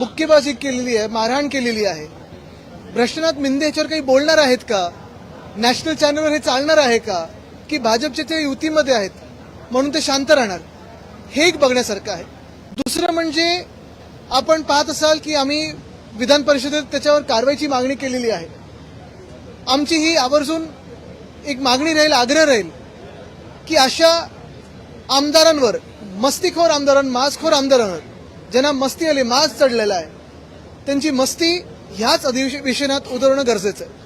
मुक्केबाजी केलेली आहे मारहाण केलेली आहे. भ्रष्टनाथ मिंदे याच्यावर काही बोलणार आहेत का? नॅशनल चॅनलवर हे चालणार आहे का? की भाजपचे ते युतीमध्ये आहेत म्हणून ते शांत राहणार? हे एक बघण्यासारखं आहे. दुसरं म्हणजे आपण पाहत असाल की आम्ही विधान परिषदेत त्याच्यावर कारवाईची मागणी केलेली आहे. आमची ही आवर्जून एक मागणी राहील आग्रह राहील की अशा आमदारांवर मस्तीखोर आमदारांवर मास्कखोर आमदारांवर ज्यांना मस्ती आली माज चढलेला आहे त्यांची मस्ती ह्याच अधिवेशनात उतरवणं गरजेचं आहे.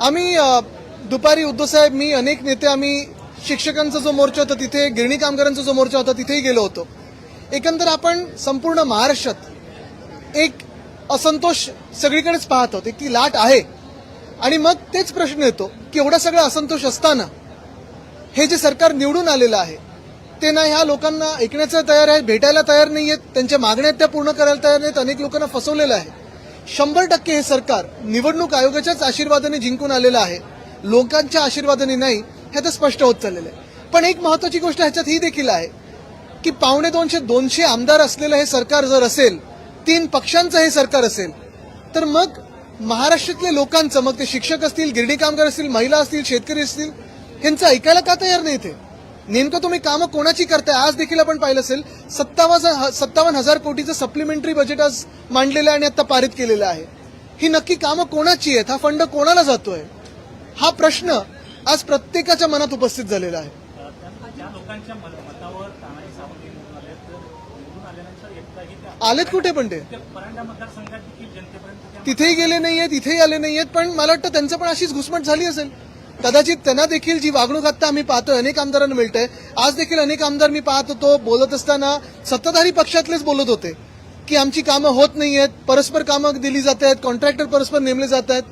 आम्ही दुपारी उद्धवसाहेब मी अनेक नेते आम्ही शिक्षकांचा जो मोर्चा होता तिथे गिरणी कामगारांचा जो मोर्चा होता तिथेही गेलो होतो. एकंदर आपण संपूर्ण महाराष्ट्रात एक असंतोष सगळीकडेच पाहत आहोत. एक ती लाट आहे. आणि मग तेच प्रश्न येतो की एवढा सगळा असंतोष असताना हे जे सरकार निवडून आलेलं आहे ते ना ह्या लोकांना ऐकण्याचं तयार आहे भेटायला तयार नाही आहेत त्यांच्या मागण्या त्या पूर्ण करायला तयार नाहीत अनेक लोकांना फसवलेलं आहे. शंभर टक्के हे सरकार निवडणूक आयोगाच्याच आशीर्वादाने जिंकून आलेलं आहे. लोकांच्या आशीर्वादाने नाही हे तर स्पष्ट होत चाललेलं आहे. पण एक महत्वाची गोष्ट ह्याच्यात ही देखील आहे की पावणे दोनशे दोनशे आमदार असलेलं हे सरकार जर असेल तीन पक्षांचं हे सरकार असेल तर मग महाराष्ट्रातल्या लोकांचं मग ते शिक्षक असतील गिरणी कामगार असतील महिला असतील शेतकरी असतील ह्यांचं ऐकायला का तयार नाही ते नेमकं तुम्ही कामं कोणाची करताय? आज देखील आपण पाहिलं असेल सत्तावन्न सत्तावन्न हजार कोटीचं सप्लिमेंटरी बजेट आज मांडलेलं आहे आणि आता पारित केलेलं आहे. ही नक्की कामं कोणाची आहेत? हा फंड कोणाला जातोय? हा प्रश्न आज प्रत्येकाच्या मनात उपस्थित झालेला आहे. लोकांच्या मत- मतावर तानाजी सावंत निवडून आले तर निवडून आल्यानंतर आलेत कुठे पण ते? परांडा मतदारसंघात देखील जनतेपर्यंत तिथेही गेले नाहीयेत इथेही आले नाहीयेत पण मला वाटतं त्यांचं पण अशीच घुसमट झाली असेल. कदाचित त्यांना देखील जी वागणूक आता आम्ही पाहतोय अनेक आमदारांना मिळतंय. आज देखील अनेक आमदार मी पाहत होतो बोलत असताना सत्ताधारी पक्षातलेच बोलत होते की आमची कामं होत नाहीयेत परस्पर कामं दिली जात आहेत कॉन्ट्रॅक्टर परस्पर नेमले जात आहेत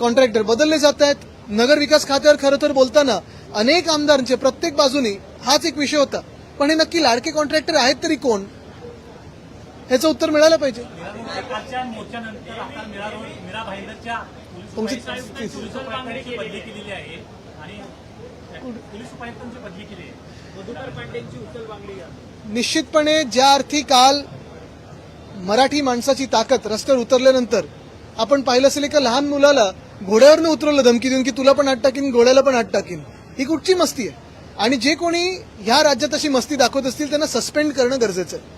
कॉन्ट्रॅक्टर बदलले जात आहेत नगर विकास खात्यावर खरं तर बोलताना अनेक आमदारांचे प्रत्येक बाजूनी हाच एक विषय होता. पण हे नक्की लाडके कॉन्ट्रॅक्टर आहेत तरी कोण? ह्याचं उत्तर मिळालं पाहिजे निश्चितपणे ज्या अर्थी काल मराठी माणसाची ताकद रस्त्यावर उतरल्यानंतर आपण पाहिलं असेल एका लहान मुलाला घोड्यावरनं उतरवलं धमकी देऊन की तुला पण आत टाकीन घोड्याला पण आत टाकीन. ही कुठची मस्ती आहे? आणि जे कोणी ह्या राज्यात अशी मस्ती दाखवत असतील त्यांना सस्पेंड करणं गरजेचं आहे.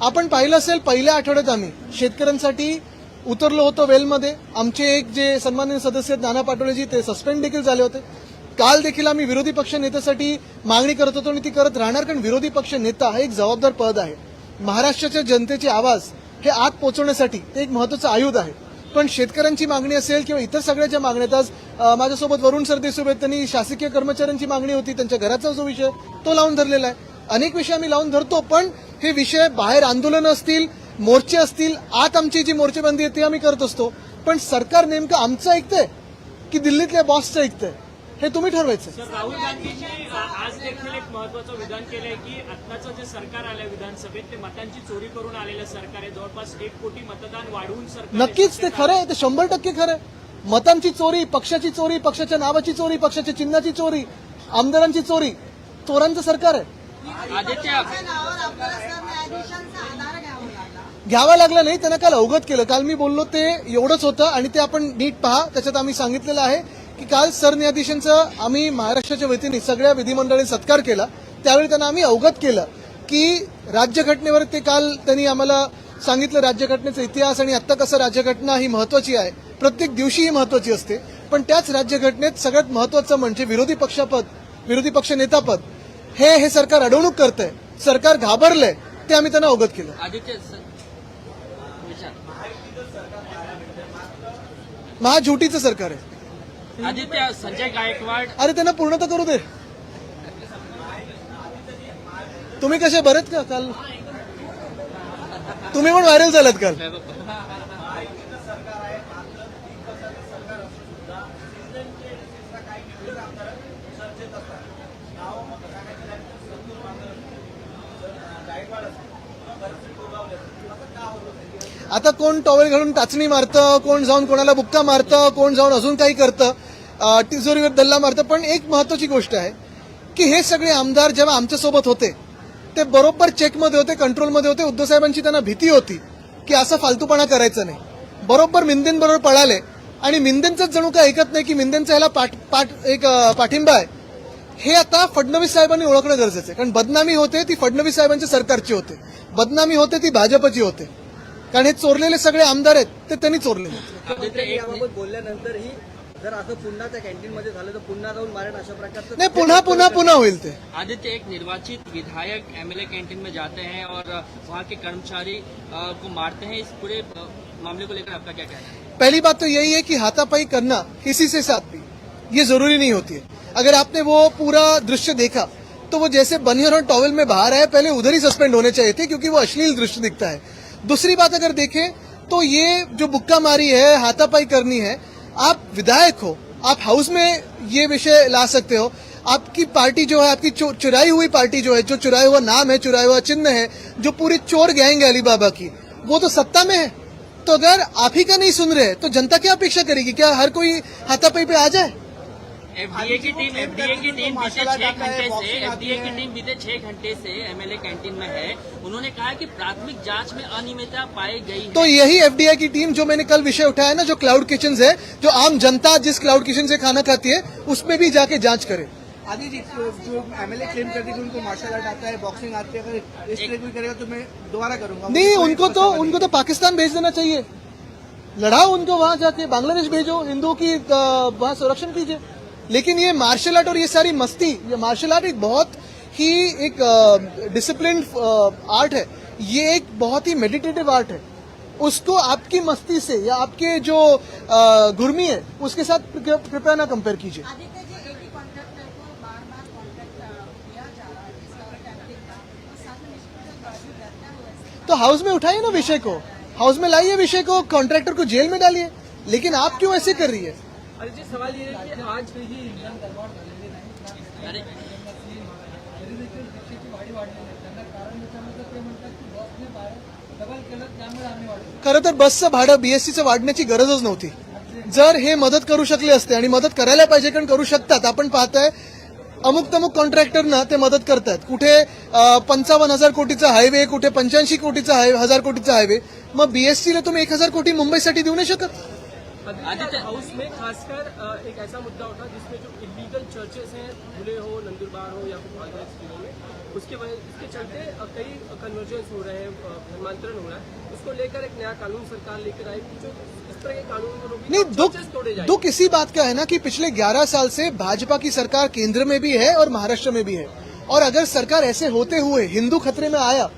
आपण पाहिलं असेल पहिल्या आठवड्यात आम्ही शेतकऱ्यांसाठी उतरलो होतो वेलमध्ये. आमचे एक जे सन्माननीय सदस्य नाना पाटोळेजी ते सस्पेंड देखील झाले होते. काल देखील आम्ही विरोधी पक्ष नेत्यासाठी मागणी करत होतो आणि ती करत राहणार कारण विरोधी पक्ष नेता हा एक जबाबदार पद आहे. महाराष्ट्राच्या जनतेचे आवाज हे आत पोहोचवण्यासाठी ते एक महत्वाचं आयुध आहे. पण शेतकऱ्यांची मागणी असेल किंवा इतर सगळ्या ज्या मागण्या आज माझ्यासोबत वरुण सरदेसोबत त्यांनी शासकीय कर्मचाऱ्यांची मागणी होती त्यांच्या घराचा जो विषय तो लावून धरलेला आहे. अनेक विषय आम्ही लावून धरतो पण हे विषय बाहेर आंदोलन असतील मोर्चे असतील आत आमची जी मोर्चेबंदी आहे ती आम्ही करत असतो. पण सरकार नेमकं आमचं ऐकतंय की दिल्लीतल्या बॉसचं ऐकतंय? हे तुम्ही ठरवायचं. राहुल गांधींनी अ, आज देखील एक महत्वाचं विधान केलंय की आत्ताचं जे सरकार आलंय विधानसभेत ते मतांची चोरी करून आलेलं सरकार आहे. जवळपास एक कोटी मतदान वाढवून सरकार. नक्कीच ते खरं आहे ते शंभर टक्के खरं आहे. मतांची चोरी पक्षाची चोरी पक्षाच्या नावाची चोरी पक्षाच्या चिन्हाची चोरी आमदारांची चोरी चोरांचं सरकार आहे. घ्यावा लागला नाही त्यांना काल अवगत केलं. काल मी बोललो ते एवढंच होतं आणि ते आपण नीट पहा. त्याच्यात आम्ही सांगितलेलं आहे. की काल सरन्यायाधीशांचा आम्ही महाराष्ट्राच्या वतीने सगळ्या विधिमंडळी सत्कार केला. त्यावेळी त्यांना आम्ही अवगत केलं की राज्यघटनेवर ते काल त्यांनी आम्हाला सांगितलं राज्यघटनेचा इतिहास आणि आत्ता कसं राज्यघटना ही महत्वाची आहे. प्रत्येक दिवशी ही महत्वाची असते. पण त्याच राज्यघटनेत सगळ्यात महत्वाचं म्हणजे विरोधी पक्षपद विरोधी पक्ष नेतापद हे हे सरकार अडवणूक करतंय सरकार घाबरलंय ते आम्ही त्यांना अवगत केलं. महाझुटीचं सरकार आहे. आदित्य संजय गायकवाड. अरे त्यांना पूर्णता करू दे. तुम्ही कसे बरेत का काल? तुम्ही पण व्हायरल झालात काल. आता कोण टॉवेल घालून टाचणी मारतं कोण जाऊन कोणाला बुक्का मारतं कोण जाऊन अजून काही करतं तिजोरीवर दल्ला मारतं. पण एक महत्वाची गोष्ट आहे की हे सगळे आमदार जेव्हा आमच्यासोबत होते ते बरोबर चेकमध्ये होते कंट्रोलमध्ये होते. उद्धव साहेबांची त्यांना भीती होती की असं फालतूपणा करायचं नाही. बरोबर मिंदेंबरोबर पळाले आणि मिंदेंचंच जणू काय ऐकत नाही की मिंदेंचा ह्याला पाठ पाठ एक पाठिंबा आहे. हे आता फडणवीस साहेबांनी ओळखणं गरजेचं आहे. कारण बदनामी होते ती फडणवीस साहेबांच्या सरकारची होते. बदनामी होते ती भाजपची होते. कारण हे चोरलेले सगळे आमदार आहेत ते त्यांनी चोरले याबाबत बोलल्यानंतरही जर असं पुन्हा त्या कॅन्टीनमध्ये झालं तर पुन्हा जाऊन मारेन अशा प्रकारचं नाही पुन्हा पुन्हा पुन्हा होईल ते. आदित्य एक निर्वाचित विधायक एमएलए कैंटीन में जाते हैं और वहाँ के कर्मचारी अ, को मारते हैं इस पूरे अ, मामले को लेकर आपका क्या कहना है? पहली बात तो यही है कि हाथापाई करना किसी से साथ भी ये ज़रूरी नहीं होती है। अगर आपने वो पूरा दृश्य देखा तो वो जैसे बनियर और टॉवल में बाहर आए पहले उधर ही सस्पेंड होने चाहिए थे क्योंकि वो अश्लील दृश्य दिखता है। दूसरी बात अगर देखें तो ये जो बुक्का मारी है हाथापाई करनी है आप विधायक हो, आप हाउस में ये विषय ला सकते हो। आपकी पार्टी जो है, आपकी चुराई हुई पार्टी जो है, जो चुराया हुआ नाम है चुराया हुआ चिन्ह है, जो पूरी चोर गैंग है अलीबाबा की, वो तो सत्ता में है। तो अगर आप ही का नहीं सुन रहे तो जनता क्या अपेक्षा करेगी? क्या हर कोई हाथापाई पे आ जाए? एफडीए की टीम एफडीए की टीम बीते छह घंटे से एफडीए की टीम बीते छह घंटे से एमएलए कैंटीन में है। उन्होंने कहा कि प्राथमिक जाँच में अनियमितता पाई गई तो यही एफडीआई की टीम जो मैंने कल विषय उठाया ना जो क्लाउड किचन है जो आम जनता जिस क्लाउड किचन से खाना खाती है उसमें भी जाके जाँच करे। आदि जी जो एमएलए क्लेम करते हैं उनको मार्शल आर्ट आता है बॉक्सिंग आती है। अगर इस तरह कोई करेगा तो मैं दोबारा करूँगा। नहीं उनको तो उनको तो पाकिस्तान भेज देना चाहिए। लड़ाओ उनको वहाँ जाके बांग्लादेश भेजो हिंदुओं की वहाँ संरक्षण कीजिए। लेकिन ये मार्शल आर्ट और ये सारी मस्ती ये मार्शल आर्ट एक बहुत ही एक डिसिप्लिन आर्ट है। ये एक बहुत ही मेडिटेटिव आर्ट है। उसको आपकी मस्ती से या आपके जो गुर्मी है उसके साथ कृपया ना कंपेयर कीजिए। तो हाउस में उठाइए ना विषय को। हाउस में लाइए विषय को कॉन्ट्रैक्टर को जेल में डालिए। लेकिन आप क्यों ऐसे कर रही है? अरे जी सवाल ये है कि आज अरे। खरं तर बसचं भाडं बीएससीचं वाढण्याची गरजच नव्हती. जर हे मदत करू शकले असते आणि मदत करायला पाहिजे कारण करू शकतात आपण पाहताय अमुक तमुक कॉन्ट्रॅक्टरना ते मदत करतात कुठे पंचावन्न हजार कोटीचा हायवे कुठे पंच्याऐंशी कोटीचा हाय हजार कोटीचा हायवे मग बीएससीला तुम्ही एक हजार कोटी मुंबईसाठी देऊ नाही शकत? आदित्य हाउस में खासकर एक ऐसा मुद्दा उठा जिसमें जो इलीगल चर्चेस हैं धुले हो नंदुरबार हो या फिर कांग्रेस जिलों में उसके वजह इसके चलते कई कन्वर्जेंस हो रहे हैं धर्मांतरण हो रहा है। उसको लेकर एक नया कानून सरकार लेकर आएगी जो इस तरह के कानून को रोकेगी नहीं दुख दुख इसी बात का है ना कि पिछले 11 साल से भाजपा की सरकार केंद्र में भी है और महाराष्ट्र में भी है। और अगर सरकार ऐसे होते हुए हिंदू खतरे में आया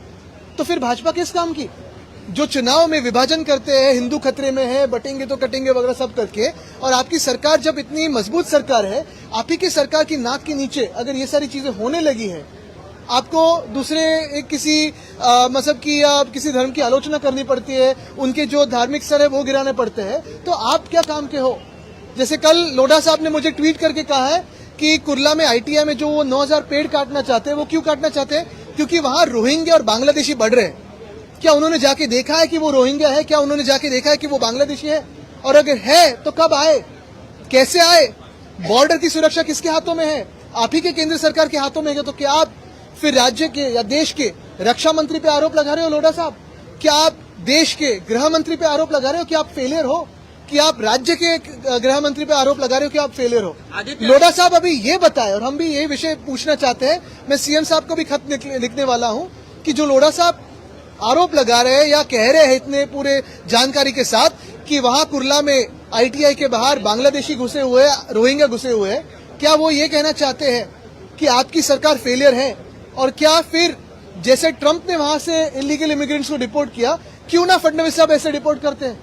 तो फिर भाजपा किस काम की? जो चुनाव में विभाजन करते हैं, हिंदू खतरे में है, बटेंगे तो कटेंगे वगैरह सब करके, और आपकी सरकार जब इतनी मज़बूत सरकार है, आप ही की सरकार की नाक के नीचे अगर ये सारी चीज़ें होने लगी है, आपको दूसरे एक किसी मज़हब की या किसी धर्म की आलोचना करनी पड़ती है, उनके जो धार्मिक स्तर है वो गिराने पड़ते हैं तो आप क्या काम के हो? जैसे कल लोढ़ा साहब ने मुझे ट्वीट करके कहा है कि कुर्ला में, आईटीआई में जो वो 9000 पेड़ काटना चाहते हैं, वो क्यों काटना चाहते हैं? क्योंकि वहाँ रोहिंग्या और बांग्लादेशी बढ़ रहे हैं। क्या उन्होंने जाके देखा है कि वो रोहिंग्या है? क्या उन्होंने जाके देखा है कि वो बांग्लादेशी है? और अगर है तो कब आए? कैसे आए? बॉर्डर की सुरक्षा किसके हाथों में है? आप ही के केंद्र सरकार के हाथों में है तो क्या आप फिर राज्य के या देश के रक्षा मंत्री पे आरोप लगा रहे हो लोडा साहब? क्या आप देश के गृह मंत्री पे आरोप लगा रहे हो कि आप फेलियर हो? कि आप राज्य के गृह मंत्री पे आरोप लगा रहे हो कि आप फेलियर हो? लोडा साहब अभी ये बताए और हम भी ये विषय पूछना चाहते हैं। मैं सीएम साहब को भी खत लिखने वाला हूँ कि जो लोडा साहब आरोप लगा रहे हैं या कह रहे हैं इतने पूरे जानकारी के साथ कि वहाँ कुरला में आईटीआई के बाहर बांग्लादेशी घुसे हुए रोहिंग्या घुसे हुए हैं। क्या वो ये कहना चाहते हैं कि आपकी सरकार फेलियर है? और क्या फिर जैसे ट्रंप ने वहाँ से इलीगल इमिग्रेंट्स को डिपोर्ट किया क्यों ना फडनवीस साहब ऐसे डिपोर्ट करते हैं?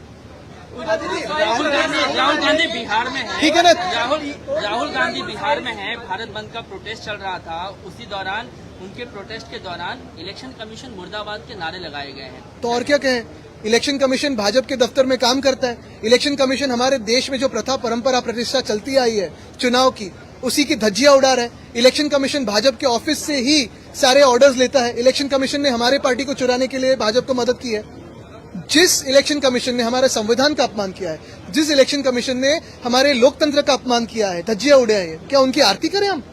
राहुल गांधी राहुल गांधी बिहार में है। ठीक है ना? राहुल राहुल गांधी बिहार में है। भारत बंद का प्रोटेस्ट चल रहा था। उसी दौरान उनके प्रोटेस्ट के दौरान इलेक्शन कमीशन मुर्दाबाद के नारे लगाए गए हैं। तो और क्या कहें? इलेक्शन कमीशन भाजपा के दफ्तर में काम करता है। इलेक्शन कमीशन हमारे देश में जो प्रथा, परंपरा, प्रतिष्ठा चलती आई है, चुनाव की, उसी की धज्जिया उड़ा रहा है। इलेक्शन कमीशन भाजपा के ऑफ़िस से ही सारे ऑर्डर्स लेता है। इलेक्शन कमीशन ने हमारे पार्टी को चुराने के लिए भाजपा को मदद की है। जिस इलेक्शन कमीशन ने हमारे संविधान का अपमान किया है, जिस इलेक्शन कमीशन ने हमारे लोकतंत्र का अपमान किया है, धज्जिया उड़ाई है, क्या उनकी आरती करें हम?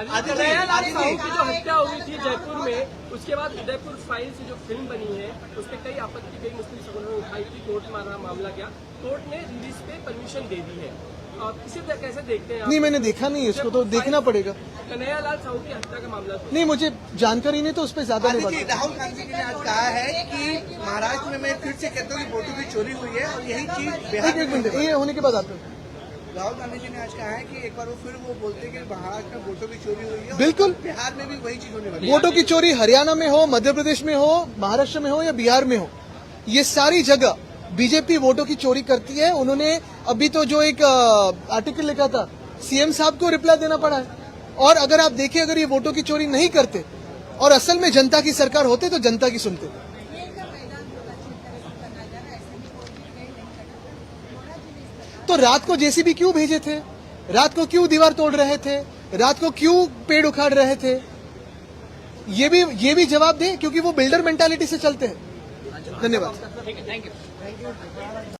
अभी कन्हैयालाल साहू की जो हत्या हुई थी जयपुर में उसके बाद उदयपुर फ़ाइल से जो फ़िल्म बनी है उसमें कई आपत्ति कई मुस्लिम संगठनों ने उठाई थी कोर्ट में मामला गया कोर्ट ने रिलीज़ पे परमिशन दे दी है। आप इसे तरह कैसे देखते हैं नहीं मैंने देखा नहीं इसको तो देखना पड़ेगा। कन्हैयालाल साहू की हत्या का मामला नहीं मुझे जानकारी नहीं तो उस पर ज़्यादा नहीं राहुल गांधी जी ने आज कहा है कि महाराष्ट्र में मैं फिर से कहता हूँ कि वोटों की चोरी हुई है और यही चीज़ ये होने के बाद आप राहुल गांधी जी ने आज कहा है कि एक बार वो फिर वो बोलते हैं कि महाराष्ट्र में वोटों की चोरी हुई है बिल्कुल। बिहार में भी वही चीज़ होने वाली है। वोटों की चोरी हरियाणा में हो मध्य प्रदेश में हो महाराष्ट्र में हो या बिहार में हो ये सारी जगह बीजेपी वोटों की चोरी करती है। उन्होंने अभी तो जो एक आर्टिकल लिखा था सीएम साहब को रिप्लाई देना पड़ा है। और अगर आप देखें अगर ये वोटों की चोरी नहीं करते और असल में जनता की सरकार होते तो जनता की सुनते ये का मैदान प्रदर्शित करना जा रहा है ऐसे में कोई भी ट्रेंड नहीं करता थोड़ा जी नहीं करता तो रात को जेसीबी क्यों भेजे थे? रात को क्यों दीवार तोड़ रहे थे? रात को क्यों पेड़ उखाड़ रहे थे? ये भी ये भी जवाब दें, क्योंकि वो बिल्डर मेंटालिटी से चलते हैं। धन्यवाद।